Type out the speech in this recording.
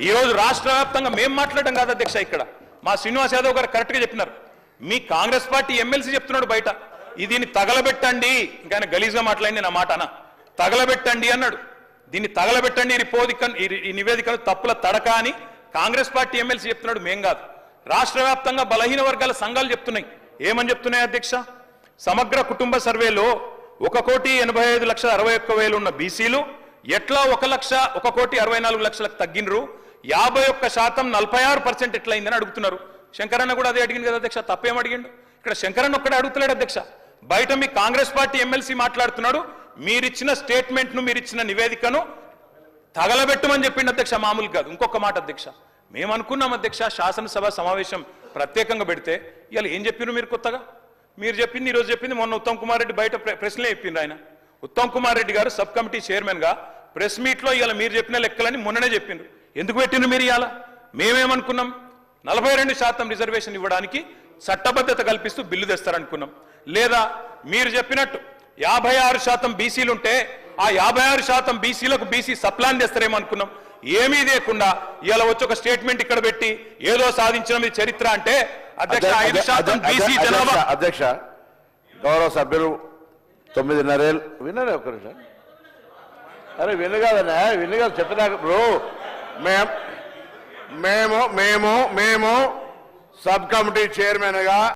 ఈ రోజు రాష్ట్ర వ్యాప్తంగా మేము మాట్లాడడం కాదు అధ్యక్ష ఇక్కడ. మా శ్రీనివాస్ యాదవ్ గారు కరెక్ట్గా చెప్పినారు. మీ కాంగ్రెస్ పార్టీ ఎమ్మెల్సీ చెప్తున్నాడు బయట. దీన్ని తగలబెట్టండి. ఇంకా ఆయన గలీజ్గా మాట్లాడింది నా మాట తగలబెట్టండి అన్నాడు. దీన్ని తగలబెట్టండి. ఈ రిపోదిక ఈ- ఈ నివేదికను తప్పుల తడక అని కాంగ్రెస్ పార్టీ ఎమ్మెల్సీ చెప్తున్నాడు మేం కాదు. రాష్ట్ర వ్యాప్తంగా బలహీన వర్గాల సంఘాలు చెప్తున్నాయి. ఏమని చెప్తున్నాయి అధ్యక్ష? సమగ్ర కుటుంబ సర్వేలో ఒక కోటి ఎనభై ఐదు లక్షల అరవై ఒక్క వేలు ఉన్న బీసీలు ఎట్లా ఒక లక్ష ఒక కోటి అరవై నాలుగు లక్షలకు తగ్గినరు? యాభై ఒక్క శాతం నలభై ఆరు పర్సెంట్ ఎట్లయిందని అడుగుతున్నారు. శంకరన్న కూడా అదే అడిగింది కదా అధ్యక్ష తప్పేం అడిగిండు? ఇక్కడ శంకరన్న ఒక్కడే అడుగుతలేడు అధ్యక్ష. బయట మీ కాంగ్రెస్ పార్టీ ఎమ్మెల్సీ మాట్లాడుతున్నాడు మీరిచ్చిన స్టేట్మెంట్ను మీరిచ్చిన నివేదికను తగలబెట్టమని చెప్పిండు అధ్యక్ష మామూలు కాదు. ఇంకొక మాట అధ్యక్ష మేము అనుకున్నాం అధ్యక్ష శాసనసభ సమావేశం ప్రత్యేకంగా పెడితే ఇవాళ ఏం చెప్పినారు మీరు కొత్తగా? మీరు చెప్పింది ఈరోజు చెప్పింది మొన్న ఉత్తమ్ కుమార్ రెడ్డి బయట ప్రశ్నలే చెప్పింది ఆయన. ఉత్తమ్ కుమార్ రెడ్డి గారు సబ్ కమిటీ చైర్మన్గా ప్రెస్ మీట్లో ఇవాళ మీరు చెప్పిన లెక్కలని మొన్ననే చెప్పిండ్రు. ఎందుకు పెట్టిండ్రు మీరు ఇవాళ? మేమేమనుకున్నాం? నలభై రెండు శాతం రిజర్వేషన్ ఇవ్వడానికి చట్టబద్ధత కల్పిస్తూ బిల్లు తెస్తారనుకున్నాం. లేదా మీరు చెప్పినట్టు యాభై ఆరు శాతం బీసీలు ఉంటే ఆ యాభై ఆరు శాతం బీసీలకు బీసీ సప్లాన్ చేస్తారేమో అనుకున్నాం. ఏమీ లేకుండా ఇలా వచ్చి ఒక స్టేట్మెంట్ ఇక్కడ పెట్టి ఏదో సాధించిన మీ చరిత్ర అంటే అధ్యక్ష గౌరవ సభ్యులు తొమ్మిదిన్నరేళ్ళు అరే విను కాదన్నా విను కాదు చెప్పినాక ఇప్పుడు మేం మేము మేము మేము సబ్ కమిటీ చైర్మన్గా